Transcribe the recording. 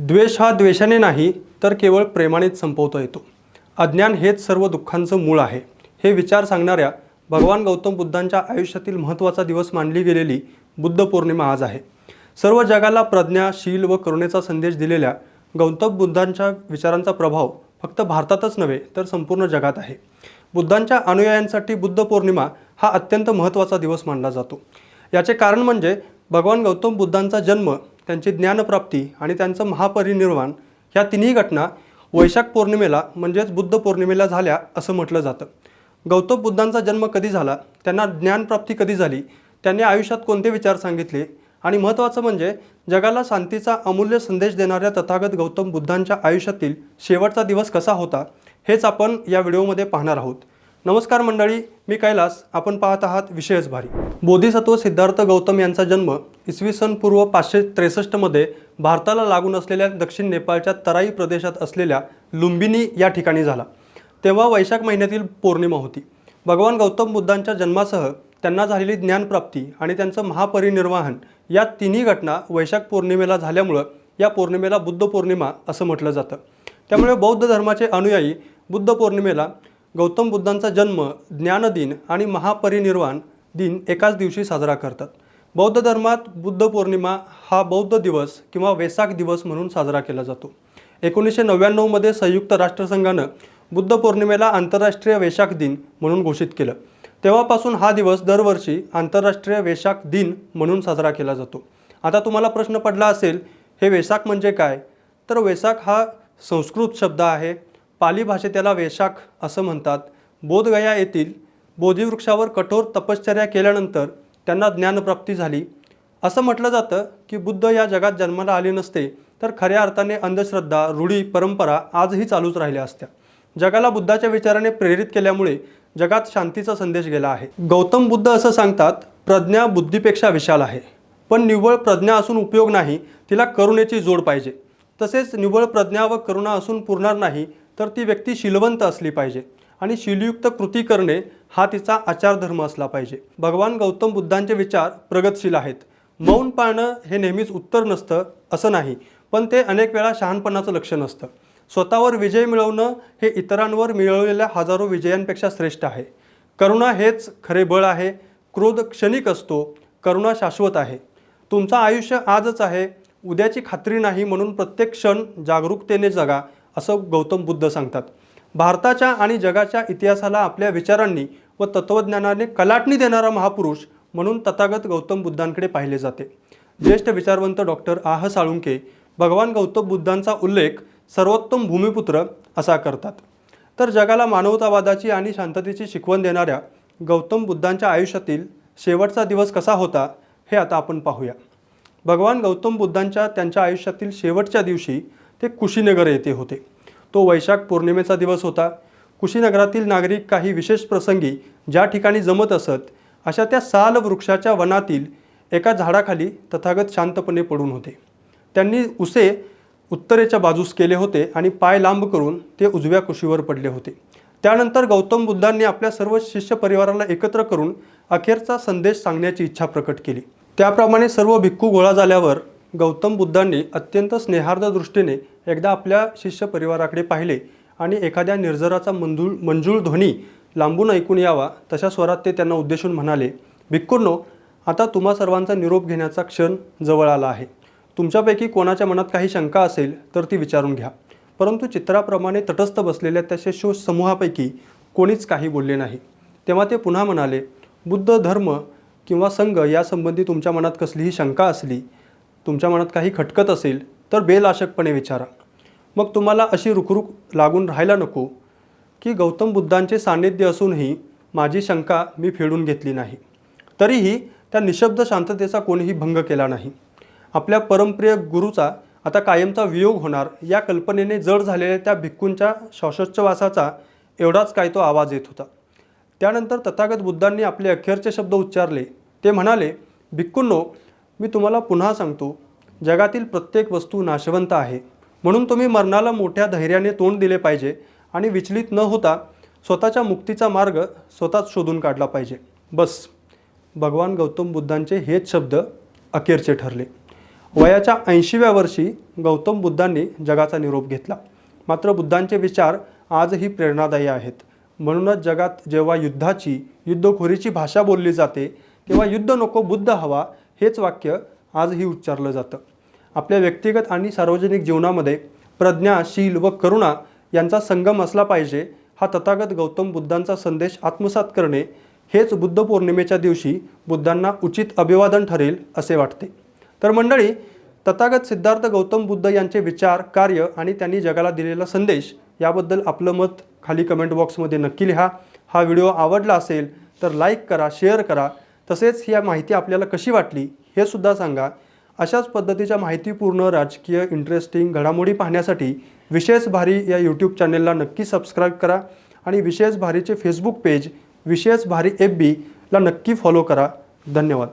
द्वेष हा द्वेषाने नाही तर केवळ प्रेमानेच संपवता येतो. अज्ञान हेच सर्व दुःखांचं मूळ आहे. हे विचार सांगणाऱ्या भगवान गौतम बुद्धांच्या आयुष्यातील महत्त्वाचा दिवस मानली गेलेली बुद्ध पौर्णिमा आज आहे. सर्व जगाला प्रज्ञा शील व करुणेचा संदेश दिलेल्या गौतम बुद्धांच्या विचारांचा प्रभाव फक्त भारतातच नव्हे तर संपूर्ण जगात आहे. बुद्धांच्या अनुयायांसाठी बुद्ध पौर्णिमा हा अत्यंत महत्त्वाचा दिवस मानला जातो. याचे कारण म्हणजे भगवान गौतम बुद्धांचा जन्म त्यांची ज्ञानप्राप्ती आणि त्यांचं महापरिनिर्वाण ह्या तिन्ही घटना वैशाख पौर्णिमेला म्हणजेच बुद्ध पौर्णिमेला झाल्या असं म्हटलं जातं. गौतम बुद्धांचा जन्म कधी झाला? त्यांना ज्ञानप्राप्ती कधी झाली? त्यांनी आयुष्यात कोणते विचार सांगितले? आणि महत्त्वाचं म्हणजे जगाला शांतीचा अमूल्य संदेश देणाऱ्या तथागत गौतम बुद्धांच्या आयुष्यातील शेवटचा दिवस कसा होता हेच आपण या व्हिडिओमध्ये पाहणार आहोत. नमस्कार मंडळी मी कैलास. आपण पाहत आहात विषयच भारी. बोधिसत्व सिद्धार्थ गौतम यांचा जन्म इसवी सन पूर्व पाचशे त्रेसष्टमध्ये भारताला लागून असलेल्या दक्षिण नेपाळच्या तराई प्रदेशात असलेल्या लुंबिनी या ठिकाणी झाला. तेव्हा वैशाख महिन्यातील पौर्णिमा होती. भगवान गौतम बुद्धांच्या जन्मासह त्यांना झालेली ज्ञानप्राप्ती आणि त्यांचं महापरिनिर्वाहन या तिन्ही घटना वैशाख पौर्णिमेला झाल्यामुळं या पौर्णिमेला बुद्ध पौर्णिमा असं म्हटलं जातं. त्यामुळे बौद्ध धर्माचे अनुयायी बुद्ध पौर्णिमेला गौतम बुद्धांचा जन्म ज्ञानदिन आणि महापरिनिर्वाण दिन एकाच दिवशी साजरा करतात. बौद्ध धर्मात बुद्ध पौर्णिमा हा बौद्ध दिवस किंवा वेसाक दिवस म्हणून साजरा केला जातो. एकोणीसशे नव्याण्णवमध्ये संयुक्त राष्ट्रसंघानं बुद्ध पौर्णिमेला आंतरराष्ट्रीय वेशाख दिन म्हणून घोषित केलं. तेव्हापासून हा दिवस दरवर्षी आंतरराष्ट्रीय वेशाख दिन म्हणून साजरा केला जातो. आता तुम्हाला प्रश्न पडला असेल हे वेसाक म्हणजे काय? तर वेसाख हा संस्कृत शब्द आहे. पाली भाषेत त्याला वेशाख असं म्हणतात. बोधगया येथील बोधिवृक्षावर कठोर तपश्चर्या केल्यानंतर त्यांना ज्ञानप्राप्ती झाली. असं म्हटलं जातं की बुद्ध या जगात जन्माला आले नसते तर खऱ्या अर्थाने अंधश्रद्धा रूढी परंपरा आजही चालूच राहिल्या असत्या. जगाला बुद्धाच्या विचाराने प्रेरित केल्यामुळे जगात शांतीचा संदेश गेला आहे. गौतम बुद्ध असं सांगतात प्रज्ञा बुद्धीपेक्षा विशाल आहे. पण निव्वळ प्रज्ञा असून उपयोग नाही तिला करुणेची जोड पाहिजे. तसेच निव्वळ प्रज्ञा व करुणा असून पुरणार नाही तर ती व्यक्ती शिलवंत असली पाहिजे आणि शीलयुक्त कृती करणे हा तिचा आचारधर्म असला पाहिजे. भगवान गौतम बुद्धांचे विचार प्रगतशील आहेत. मौन पाळणं हे नेहमीच उत्तर नसतं असं नाही पण ते अनेक वेळा शहाणपणाचं लक्षण असतं. स्वतःवर विजय मिळवणं हे इतरांवर मिळवलेल्या हजारो विजयांपेक्षा श्रेष्ठ आहे. करुणा हेच खरे बळ आहे. क्रोध क्षणिक असतो करुणा शाश्वत आहे. तुमचं आयुष्य आजच आहे. उद्याची खात्री नाही म्हणून प्रत्येक क्षण जागरूकतेने जगा असं गौतम बुद्ध सांगतात. भारताच्या आणि जगाच्या इतिहासाला आपल्या विचारांनी व तत्त्वज्ञानाने कलाटणी देणारा महापुरुष म्हणून तथागत गौतम बुद्धांकडे पाहिले जाते. ज्येष्ठ विचारवंत डॉक्टर आह साळुंके भगवान गौतम बुद्धांचा उल्लेख सर्वोत्तम भूमिपुत्र असा करतात. तर जगाला मानवतावादाची आणि शांततेची शिकवण देणाऱ्या गौतम बुद्धांच्या आयुष्यातील शेवटचा दिवस कसा होता हे आता आपण पाहूया. भगवान गौतम बुद्धांच्या त्यांच्या आयुष्यातील शेवटच्या दिवशी ते कुशीनगर येथे होते. तो वैशाख पौर्णिमेचा दिवस होता. कुशीनगरातील नागरिक काही विशेष प्रसंगी ज्या ठिकाणी जमत असत अशा त्या साल वृक्षाच्या वनातील एका झाडाखाली तथागत शांतपणे पडून होते. त्यांनी उसे उत्तरेच्या बाजूस केले होते आणि पाय लांब करून ते उजव्या कुशीवर पडले होते. त्यानंतर गौतम बुद्धांनी आपल्या सर्व शिष्य परिवाराला एकत्र करून अखेरचा संदेश सांगण्याची इच्छा प्रकट केली. त्याप्रमाणे सर्व भिक्खू गोळा झाल्यावर गौतम बुद्धांनी अत्यंत स्नेहार्द दृष्टीने एकदा आपल्या शिष्य परिवाराकडे पाहिले आणि एखाद्या निर्जराचा मंजूळ मंजूळ ध्वनी लांबून ऐकून यावा तशा स्वरात ते त्यांना उद्देशून म्हणाले भिक्कुर्नो आता तुम्हा सर्वांचा निरोप घेण्याचा क्षण जवळ आला आहे. तुमच्यापैकी कोणाच्या मनात काही शंका असेल तर ती विचारून घ्या. परंतु चित्राप्रमाणे तटस्थ बसलेल्या त्या शिष्य समूहापैकी कोणीच काही बोलले नाही. तेव्हा ते पुन्हा म्हणाले बुद्ध धर्म किंवा संघ यासंबंधी तुमच्या मनात कसलीही शंका असली तुमच्या मनात काही खटकत असेल तर बेलाशकपणे विचारा. मग तुम्हाला अशी रुखरुख लागून राहायला नको की गौतम बुद्धांचे सान्निध्य असूनही माझी शंका मी फेडून घेतली नाही. तरीही त्या निशब्द शांततेचा कोणीही भंग केला नाही. आपल्या परमप्रिय गुरुचा आता कायमचा वियोग होणार या कल्पनेने जड झालेल्या त्या भिक्खूंच्या श्वासोच्छवासाचा एवढाच काय तो आवाज येत होता. त्यानंतर तथागत बुद्धांनी आपले अखेरचे शब्द उच्चारले. ते म्हणाले भिक्खूंनो मी तुम्हाला पुन्हा सांगतो जगातील प्रत्येक वस्तू नाशवंत आहे. म्हणून तुम्ही मरणाला मोठ्या धैर्याने तोंड दिले पाहिजे आणि विचलित न होता स्वतःच्या मुक्तीचा मार्ग स्वतःच शोधून काढला पाहिजे. बस. भगवान गौतम बुद्धांचे हेच शब्द अखेरचे ठरले. वयाच्या ऐंशीव्या वर्षी गौतम बुद्धांनी जगाचा निरोप घेतला. मात्र बुद्धांचे विचार आजही प्रेरणादायी आहेत. म्हणूनच जगात जेव्हा युद्धाची युद्धखोरीची भाषा बोलली जाते तेव्हा युद्ध नको बुद्ध हवा हेच वाक्य आजही उच्चारलं जातं. आपल्या व्यक्तिगत आणि सार्वजनिक जीवनामध्ये प्रज्ञा शील व करुणा यांचा संगम असला पाहिजे हा तथागत गौतम बुद्धांचा संदेश आत्मसात करणे हेच बुद्ध पौर्णिमेच्या दिवशी बुद्धांना उचित अभिवादन ठरेल असे वाटते. तर मंडळी तथागत सिद्धार्थ गौतम बुद्ध यांचे विचार कार्य आणि त्यांनी जगाला दिलेला संदेश याबद्दल आपलं मत खाली कमेंट बॉक्समध्ये नक्की लिहा. हा व्हिडिओ आवडला असेल तर लाईक करा शेअर करा. तसेच ही माहिती आपल्याला कशी वाटली हे सुद्धा सांगा. अशाच पद्धतीच्या माहितीपूर्ण राजकीय इंटरेस्टिंग घडामोडी पाहण्यासाठी विशेष भारी या यूट्यूब चॅनेलला नक्की सबस्क्राईब करा आणि विशेष भारीचे फेसबुक पेज विशेष भारी एफ बीला नक्की फॉलो करा. धन्यवाद.